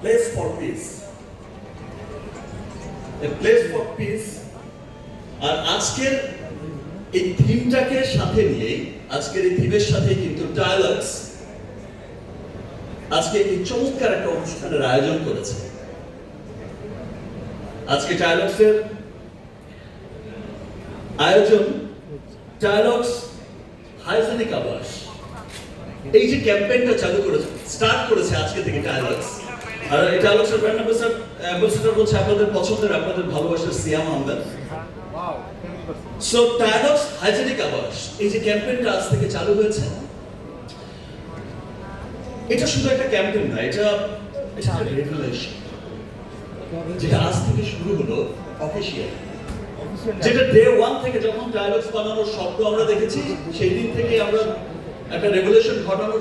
Place for peace place for peace আর আজকের এই থিমটাকে সাথে নিয়ে, আজকের এই থিমের সাথে কিন্তু ডায়ালগস আজকে এই চমৎকার একটা অনুষ্ঠানের আয়োজন করেছে। আজকে ডায়ালগসের আয়োজন ডায়ালগস এই যে ক্যাম্পেইনটা চালু করেছে স্টার্ট করেছে আজকে থেকে আর ডায়ালগসের ব্র্যান্ড হচ্ছে আপনাদের পছন্দের, আপনাদের ভালোবাসার সিয়াম আহমেদ। সো হাইজেনিক আবাস এই যে ক্যাম্পেইনটা আজ থেকে চালু হয়েছে, এটা শুধু একটা ক্যাম্পেইন না, এটা এটা রেগুলেশন যেটা আজ থেকে শুরু হলো অফিসিয়াল যেটা ডে ওয়ান থেকে যখন ডায়ালগস বানানোর শব্দ আমরা দেখেছি, সেই দিন থেকে আমরা একটা রেগুলেশন ঘটানোর